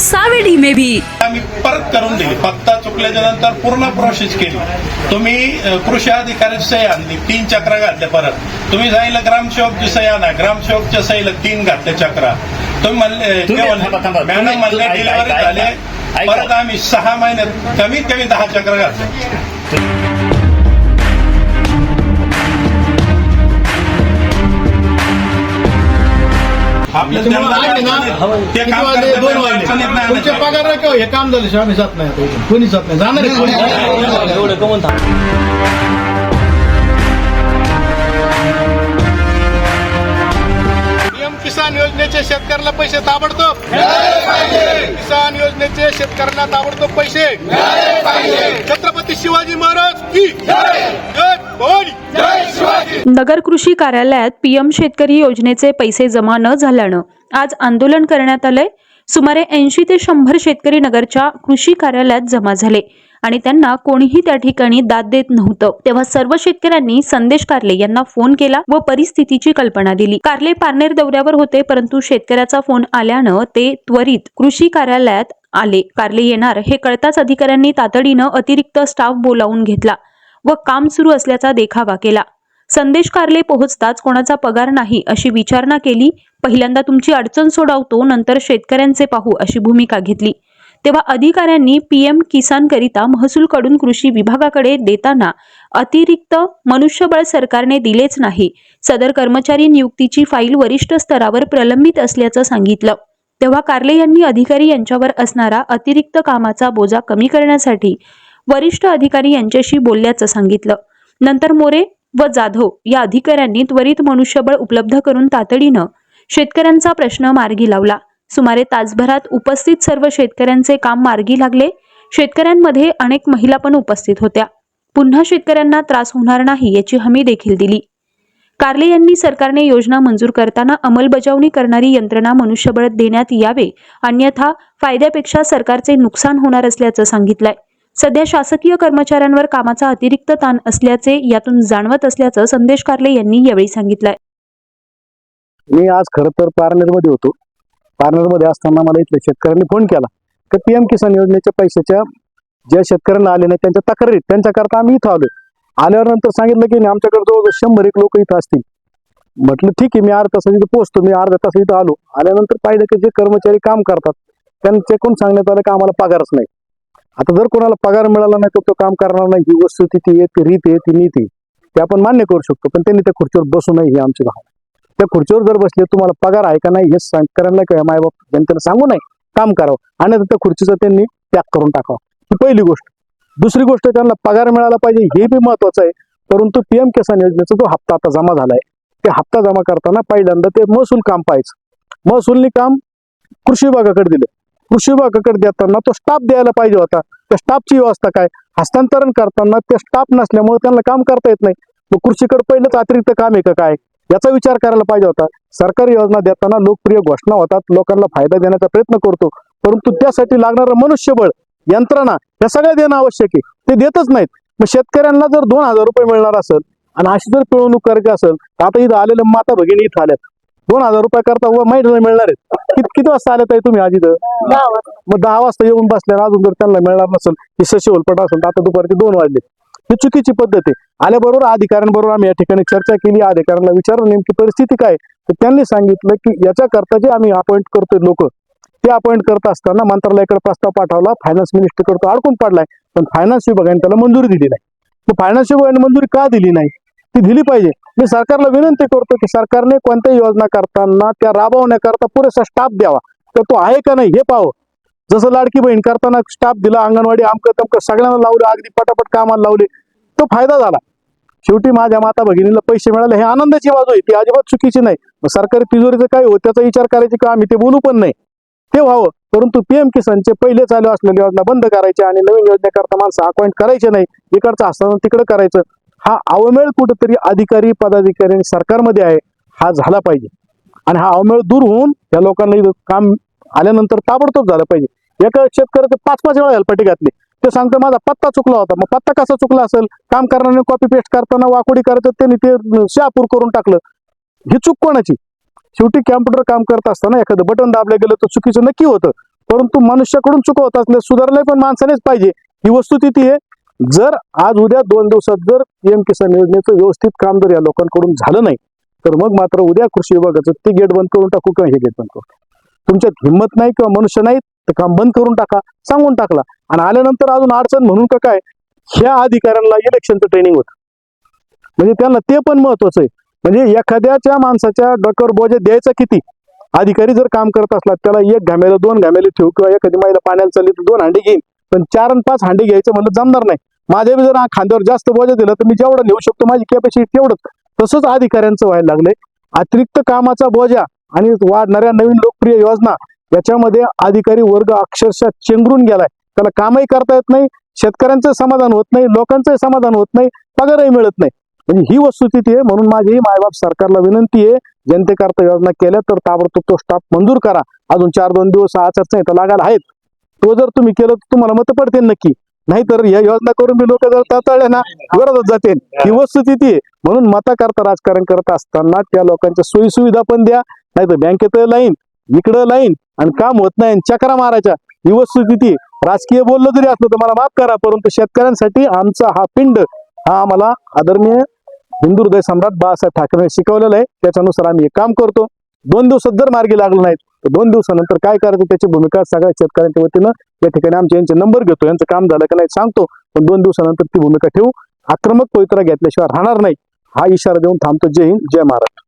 सावेडी में भी। आम्ही परत करून दिली. पत्ता चुकल्याच्या नंतर पूर्ण प्रोसेस केली. तुम्ही कृषी अधिकाऱ्याची सही आणली तीन चक्रा घातल्या परत. तुम्ही सांगितलं ग्रामसेवकची सही आणा ग्रामसेवकच्या सहीला तीन घातल्या चक्रा. तुम्ही म्हणले. मॅडम म्हणले डिलिव्हरी झाले. परत आम्ही सहा महिन्यात कमीत कमी दहा चक्र घातले आपल्या तुम्हाला त्यांना आहे ना, अडचणीत- ते किती काम वाजले? करतात, दोन त्यांना वाजले. अडचणीत नाही तुमचे. पगार राखव हे काम झालं शिवाय आम्ही जात नाही आता इथून. कोणी जात नाही जाणार आहे कोणी? पीएम किसान योजनेचे शेतकऱ्याला पैसे ताबडतोब किसान योजनेचे शेतकऱ्यांना ताबडतोब पैसे छत्रपती शिवाजी महाराज की नगर कृषी कार्यालयात पीएम शेतकरी योजनेचे पैसे जमा न झाल्यानं आज आंदोलन करण्यात आलंय. सुमारे ऐंशी ते शंभर शेतकरी नगरच्या कृषी कार्यालयात जमा झाले. आणि त्यांना कोणीही त्या ठिकाणी दाद देत नव्हतं. तेव्हा सर्व शेतकऱ्यांनी संदेश कारले यांना फोन केला व परिस्थितीची कल्पना दिली. कारले पारनेर दौऱ्यावर होते परंतु शेतकऱ्याचा फोन आल्यानं ते त्वरित कृषी कार्यालयात आले. कारले येणार हे कळताच अधिकाऱ्यांनी तातडीनं अतिरिक्त स्टाफ बोलावून घेतला व काम सुरू असल्याचा देखावा केला. संदेश कारले पोहोचताच कोणाचा पगार नाही अशी विचारणा केली. पहिल्यांदा तुमची अडचण सोडवतो नंतर शेतकऱ्यांचे पाहू अशी भूमिका घेतली. तेव्हा अधिकाऱ्यांनी पीएम एम किसानकरिता महसूलकडून कृषी विभागाकडे देताना अतिरिक्त मनुष्यबळ सरकारने दिलेच नाही. सदर कर्मचारी नियुक्तीची फाईल वरिष्ठ स्तरावर प्रलंबित असल्याचं सांगितलं. तेव्हा कार्ले यांनी अधिकारी यांच्यावर असणारा अतिरिक्त कामाचा बोजा कमी करण्यासाठी वरिष्ठ अधिकारी यांच्याशी बोलल्याचं सांगितलं. नंतर मोरे व जाधव या अधिकाऱ्यांनी त्वरित मनुष्यबळ उपलब्ध करून तातडीनं शेतकऱ्यांचा प्रश्न मार्गी लावला. सुमारे तासभरात उपस्थित सर्व शेतकऱ्यांचे काम मार्गी लागले. शेतकऱ्यांमध्ये अनेक महिला पण उपस्थित होत्या. पुन्हा शेतकऱ्यांना त्रास होणार नाही याची हमी देखील दिली. कार्ले यांनी सरकारने योजना मंजूर करताना अंमलबजावणी करणारी यंत्रणा मनुष्यबळ देण्यात यावे अन्यथा फायद्यापेक्षा सरकारचे नुकसान होणार असल्याचं सांगितलंय. सध्या शासकीय कर्मचाऱ्यांवर कामाचा अतिरिक्त ताण असल्याचे यातून जाणवत असल्याचं संदेश कार्ले यांनी यावेळी सांगितलंय. मी आज खर तर पारनेरमध्ये होतो. पार्लरमध्ये असताना मला इथल्या शेतकऱ्यांनी फोन केला की पी एम किसान योजनेच्या पैशाच्या ज्या शेतकऱ्यांना आले नाही त्यांच्या तक्रारी त्यांच्याकरता आम्ही इथं आलो आल्यावर नंतर सांगितलं की नाही आमच्याकडे जवळजवळ शंभर एक लोक इथं असतील. म्हटलं ठीक आहे मी अर्ध तास इथं पोहोचतो मी अर्ध्या तास इथं आलो. आल्यानंतर पाहिलं की जे कर्मचारी काम करतात त्यांचे कोण सांगण्यात आलं की आम्हाला पगारच नाही. आता जर कोणाला पगार मिळाला नाही तर तो काम करणार नाही. ही वस्तू तिथे ती रीत आहे ती नीती ते आपण मान्य करू शकतो पण त्यांनी त्या खुर्चीवर बसू नये ही आमची भावना त्या खुर्चीवर जर बसले तुम्हाला पगार आहे का नाही हे शेतकऱ्यांना किंवा मायबाप जनतेला सांगू नये. काम करावं. आणि त्या खुर्चीचा त्यांनी त्याग करून टाकावा. ही पहिली गोष्ट. दुसरी गोष्ट त्यांना पगार मिळाला पाहिजे हे बी महत्वाचं आहे. परंतु पीएम किसान योजनेचा जो हप्ता आता जमा झालाय ते हप्ता जमा करताना पहिल्यांदा ते महसूल काम पाहायचं. महसूलनी काम कृषी विभागाकडे दिलं. कृषी विभागाकडे देताना तो स्टाफ द्यायला पाहिजे होता. त्या स्टाफची व्यवस्था काय? हस्तांतरण करताना ते स्टाफ नसल्यामुळे त्यांना काम करता येत नाही. मग कृषीकडे पहिलंच अतिरिक्त काम आहे का काय? याचा विचार करायला पाहिजे होता. सरकारी योजना देताना लोकप्रिय घोषणा होतात. लोकांना फायदा देण्याचा प्रयत्न करतो. परंतु त्यासाठी लागणारं मनुष्यबळ यंत्रणा या सगळ्या देणं आवश्यक आहे. ते देतच नाहीत. मग शेतकऱ्यांना जर दोन हजार रुपये मिळणार असेल आणि अशी जर पिळवणूक करायची असेल तर आता इथं आलेले माता भगिनी इथं आल्यात. दोन हजार रुपये करता व महिन्याला मिळणार आहेत. किती वाजता आले ताई तुम्ही आज इथं? मग दहा वाजता येऊन बसल्या अजून जर त्यांना मिळणार नसेल ही सशी ओलपट असेल तर आता दुपारचे दोन वाजले. ही चुकीची पद्धत आहे. आल्याबरोबर अधिकाऱ्यांबरोबर आम्ही या ठिकाणी चर्चा केली. अधिकाऱ्यांना विचारलं नेमकी परिस्थिती काय तर त्यांनी सांगितलं की याच्याकरता जे आम्ही अपॉइंट करतोय लोक ते अपॉइंट करत असताना मंत्रालयाकडे प्रस्ताव पाठवला. फायनान्स मिनिस्टरकडे अडकून पडलाय. पण फायनान्स विभागाने त्याला मंजुरी दिली नाही. मग फायनान्स विभागाने मंजुरी का दिली नाही? ती दिली पाहिजे. मी सरकारला विनंती करतो की सरकारने कोणत्याही योजना करताना त्या राबवण्याकरता पुरेसा स्टाफ द्यावा. तर तो आहे का नाही हे पाहावं. जसं लाडकी बहीण करताना स्टाफ दिला अंगणवाडी आमकं तमकं सगळ्यांना लावलं अगदी पटापट कामाला लावले. तो फायदा झाला. शेवटी माझ्या माता भगिनीला पैसे मिळाले हे आनंदाची बाजू आहे ती अजिबात चुकीची नाही. मग सरकारी तिजोरीचं काय हो त्याचा विचार करायची का आम्ही ते बोलू पण नाही. ते व्हावं परंतु पीएम किसानचे पहिले चालू असलेल्या योजना बंद करायच्या आणि नवीन योजनेकरता माणसं अपॉइंट करायचे नाही इकडचं असताना तिकडं करायचं. हा अवमेळ कुठंतरी अधिकारी पदाधिकारी आणि सरकारमध्ये आहे हा झाला पाहिजे. आणि हा अवमेळ दूर होऊन या लोकांना इथं काम आल्यानंतर ताबडतोब झालं पाहिजे. एका शेतकऱ्याचं पाच पाच वेळा हेल्पाटी घातली. ते सांगतो माझा पत्ता चुकला होता. मग पत्ता कसा चुकला असेल? काम करणाऱ्याने कॉपी पेस्ट करताना वाकोडी करतात त्यांनी ते शहापूर करून टाकलं. ही चूक कोणाची? शेवटी कॅम्प्युटर काम करत असताना एखादं बटन दाबलं गेलं तर चुकीचं नक्की होतं. परंतु मनुष्याकडून चुक होत असल्या सुधारलंय पण माणसानेच पाहिजे. ही वस्तुस्थिती आहे. जर आज उद्या दोन दिवसात जर पीएम किसान योजनेचं व्यवस्थित काम जर या लोकांकडून झालं नाही तर मग मात्र उद्या कृषी विभागाचं ते गेट बंद करून टाकू किंवा हे गेट बंद करू तुमच्यात हिंमत नाही किंवा मनुष्य नाहीत. तर काम बंद करून टाका सांगून टाकला. आणि आल्यानंतर अजून अडचण म्हणून का काय ह्या अधिकाऱ्यांना इलेक्शनचं ट्रेनिंग होतं. म्हणजे त्यांना ते पण महत्वाचं आहे. म्हणजे एखाद्याच्या माणसाच्या डोक्यावर बोजे द्यायचा किती? अधिकारी जर काम करत असला त्याला एक घामेला दोन घामेले ठेवू किंवा एखादी महिला पाण्याला चालली तर दोन हांडी घेईन. पण चार आणि पाच हांडी घ्यायचं म्हणलं जमणार नाही. माझ्या जर हा खांद्यावर जास्त बोजा दिला तर मी जेवढं लिहू शकतो माझी कॅपॅसिटी तेवढंच. तसंच अधिकाऱ्यांचं व्हायला लागलंय. अतिरिक्त कामाचा बोजा आणि वाढणाऱ्या नवीन लोकप्रिय योजना याच्यामध्ये अधिकारी वर्ग अक्षरशः चेंगरून गेलाय. त्याला कामही करता येत नाही शेतकऱ्यांचं समाधान होत नाही लोकांचंही समाधान होत नाही पगारही मिळत नाही. म्हणजे ही वस्तुस्थिती आहे म्हणून माझी मायबाप सरकारला विनंती आहे जनतेकरता योजना केल्या तर ताबडतोब तो स्टाफ मंजूर करा. अजून चार दोन दिवस आचारसंहिता लागायला आहेत तो जर तुम्ही केलं तर तुम्हाला मत पडतील नक्की. नाहीतर या योजना करून मी लोक जर तातळले ना विरोधात जाते ही वस्तुस्थिती आहे. म्हणून मताकरता राजकारण करत असताना त्या लोकांच्या सोयी सुविधा पण द्या नाही तर बँकेत लाईन. इकडं लाईन आणि काम होत नाही चक्रा मारायच्या. ही वस्तुस्थिती राजकीय बोललं जरी असलं तर मला माफ करा परंतु शेतकऱ्यांसाठी आमचा हा पिंड हा आम्हाला आदरणीय हिंदू हृदय सम्राट बाळासाहेब ठाकरे शिकवलेलं आहे. त्याच्यानुसार आम्ही हे काम करतो. दोन दिवसात जर मार्गी लागलो नाहीत तर दोन दिवसानंतर काय करायचं? त्याची भूमिका सगळ्या शेतकऱ्यांच्या वतीनं या ठिकाणी आमचे यांचे नंबर घेतो. यांचं काम झालं का नाही सांगतो. पण दोन दिवसानंतर ती भूमिका ठेवू. आक्रमक पवित्रा घेतल्याशिवाय राहणार नाही. हा इशारा देऊन थांबतो. जय हिंद जय महाराष्ट्र.